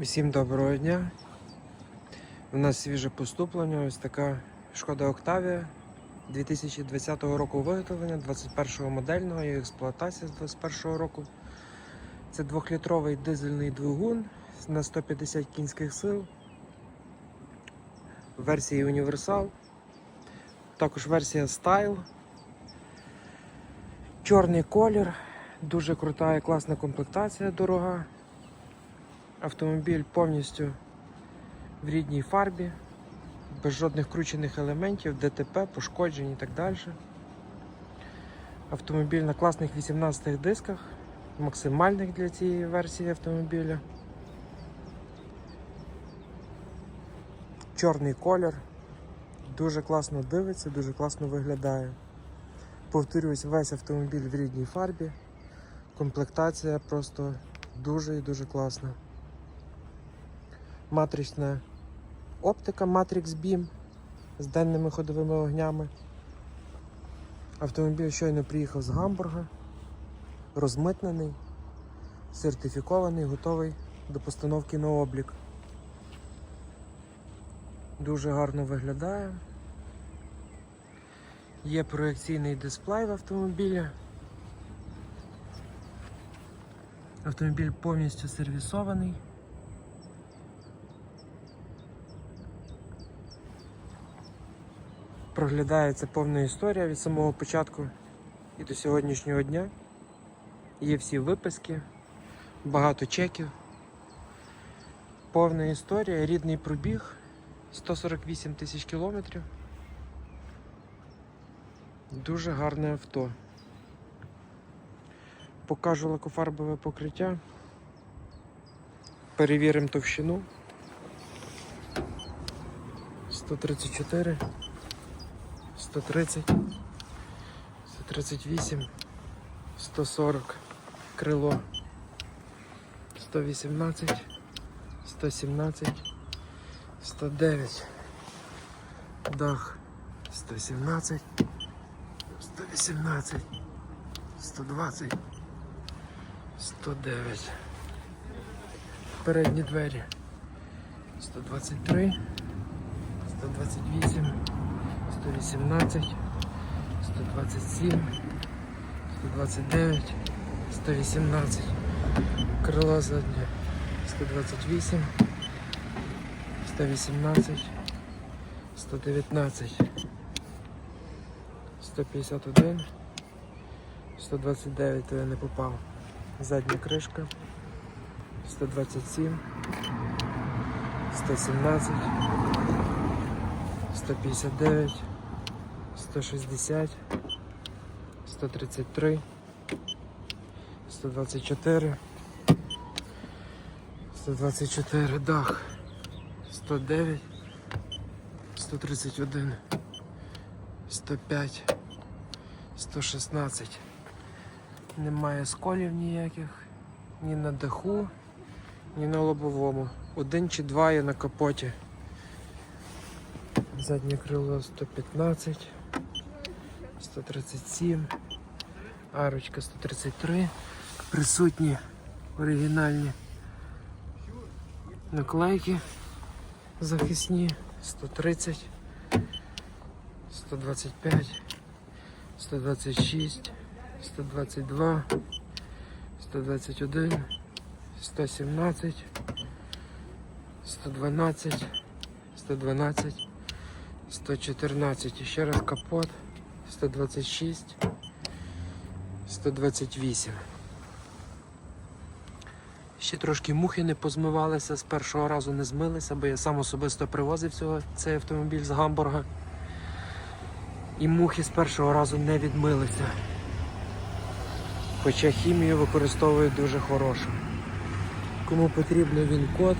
Всім доброго дня. У нас свіже поступлення. Ось така шкода Октавія 2020 року виготовлення, 21-го модельного і експлуатація з 21 року. Це 2-літровий дизельний двигун на 150 кінських сил. Версії універсал. Також версія Style. Чорний колір. Дуже крута і класна комплектація дорога. Автомобіль повністю в рідній фарбі, без жодних кручених елементів, ДТП, пошкоджень і так далі. Автомобіль на класних 18 дисках, максимальних для цієї версії автомобіля. Чорний колір, дуже класно дивиться, дуже класно виглядає. Повторюсь, весь автомобіль в рідній фарбі. Комплектація просто дуже і дуже класна матрична оптика Matrix Beam з денними ходовими огнями. Автомобіль щойно приїхав з Гамбурга, розмитнений, сертифікований, готовий до постановки на облік. Дуже гарно виглядає. Є проекційний дисплей в автомобілі. Автомобіль повністю сервісований. Проглядається повна історія від самого початку і до сьогоднішнього дня. Є всі виписки, багато чеків. Повна історія, рідний пробіг 148 тисяч кілометрів. Дуже гарне авто. Покажу лакофарбове покриття. Перевіримо товщину. 134. 130, 138, 140, крило, 118, 117, 109, дах, 117, 118, 120, 109. Передні двері 123, 128. 118, 127, 129, 118, крило заднє 128, 118, 119, 151, 129, то я не попав. Задня кришка, 127, 117, 159, 160, 133, 124, 124, дах, 109, 131, 105, 116. Немає сколів ніяких, ні на даху, ні на лобовому. Один чи два є на капоті. Заднє крило 115, 137, арочка 133, присутні оригінальні наклейки захисні 130, 125, 126, 122, 121, 117, 112, 112. 114. І ще раз капот. 126. 128. Ще трошки мухи не позмивалися, з першого разу не змилися, бо я сам особисто привозив цього, цей автомобіль з Гамбурга. І мухи з першого разу не відмилися. Хоча хімію використовують дуже хорошу. Кому потрібно він код.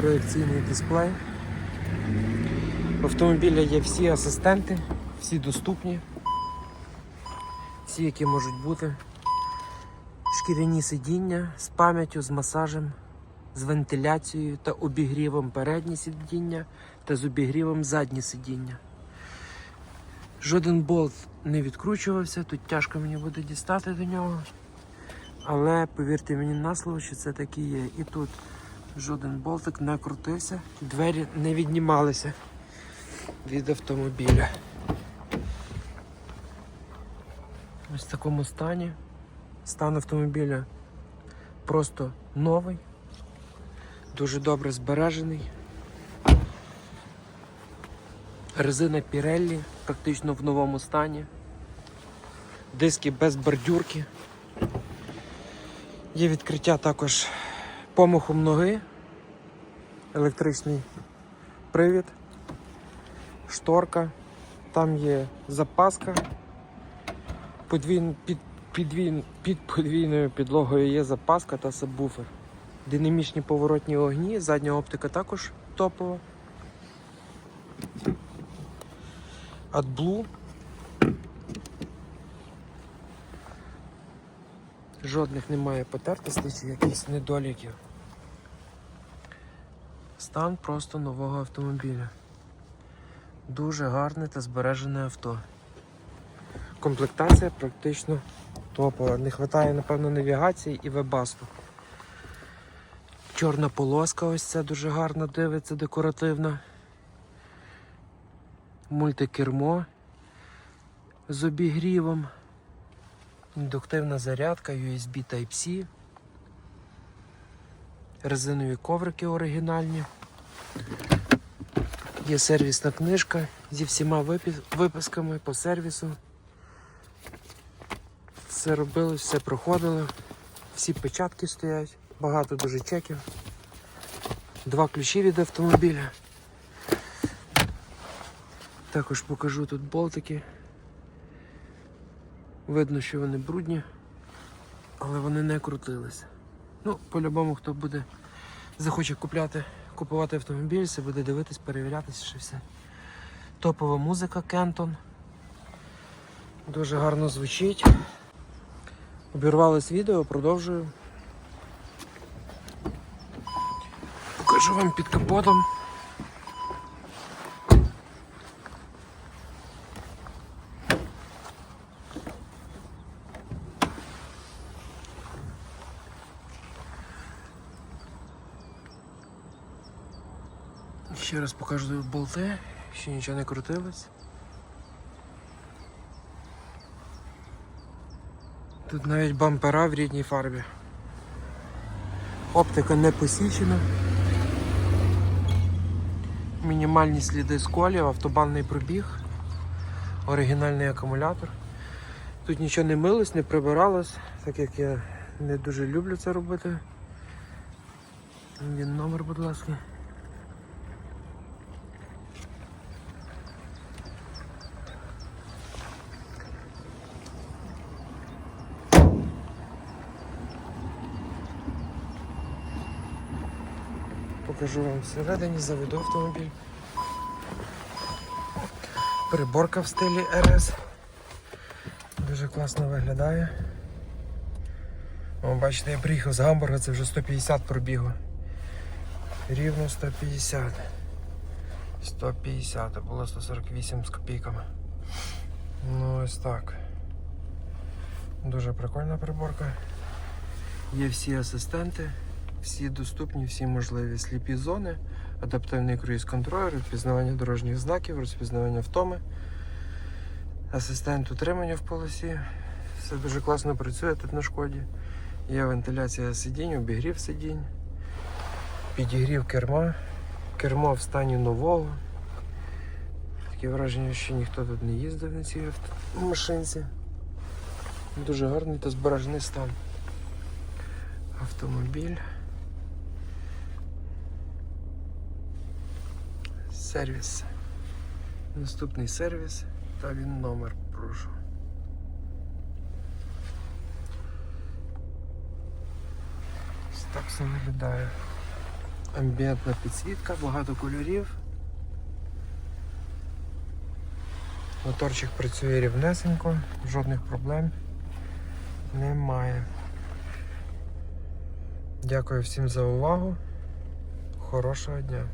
Проекційний дисплей. В автомобіля є всі асистенти, всі доступні, всі, які можуть бути. Шкіряні сидіння з пам'яттю, з масажем, з вентиляцією та обігрівом передні сидіння та з обігрівом задні сидіння. Жоден болт не відкручувався, тут тяжко мені буде дістати до нього. Але повірте мені на слово, що це такі є. І тут жоден болтик не крутився, двері не віднімалися від автомобіля. Ось в такому стані. Стан автомобіля просто новий, дуже добре збережений. Резина Pirelli практично в новому стані. Диски без бордюрки. Є відкриття також помахом ноги, електричний привід, шторка, там є запаска, подвійн, під, підвійн, під подвійною підлогою є запаска та сабвуфер. Динамічні поворотні огні, задня оптика також топова. AdBlue. Жодних немає потертостей чи якихось недоліків. Стан просто нового автомобіля. Дуже гарне та збережене авто. Комплектація практично топова. Не вистачає, напевно, навігації і вебасту. Чорна полоска, ось ця дуже гарно дивиться, декоративна. Мультикермо з обігрівом. Індуктивна зарядка, USB Type-C. Резинові коврики оригінальні. Є сервісна книжка зі всіма виписками по сервісу. Все робилось, все проходило. Всі печатки стоять, багато дуже чеків. Два ключі від автомобіля. Також покажу тут болтики. Видно, що вони брудні, але вони не крутилися. Ну, по-любому, хто буде захоче купляти, купувати автомобіль, це буде дивитись, перевірятися, що все. Топова музика Кентон. Дуже гарно звучить. Обірвалось відео, продовжую. Покажу вам під капотом. Ще раз покажу болти, ще нічого не крутилось. Тут навіть бампера в рідній фарбі. Оптика не посічена. Мінімальні сліди сколів, автобанний пробіг, оригінальний акумулятор. Тут нічого не милось, не прибиралось, так як я не дуже люблю це робити. Він номер, будь ласка. Покажу вам всередині, заведу автомобіль. Приборка в стилі RS. Дуже класно виглядає. О, бачите, я приїхав з Гамбурга, це вже 150 пробігу. Рівно 150. 150, а було 148 з копійками. Ну ось так. Дуже прикольна приборка. Є всі асистенти, всі доступні, всі можливі сліпі зони, адаптивний круїз-контроль, розпізнавання дорожніх знаків, розпізнавання втоми, асистент утримання в полосі. Все дуже класно працює тут на шкоді. Є вентиляція сидінь, обігрів сидінь, підігрів керма, кермо в стані нового. Таке враження, що ніхто тут не їздив на цій машинці. Дуже гарний та збережений стан. Автомобіль. Сервіс. Наступний сервіс та він номер, прошу. Так все виглядає. Амбієнтна підсвітка, багато кольорів. Моторчик працює рівнесенько, жодних проблем немає. Дякую всім за увагу. Хорошого дня.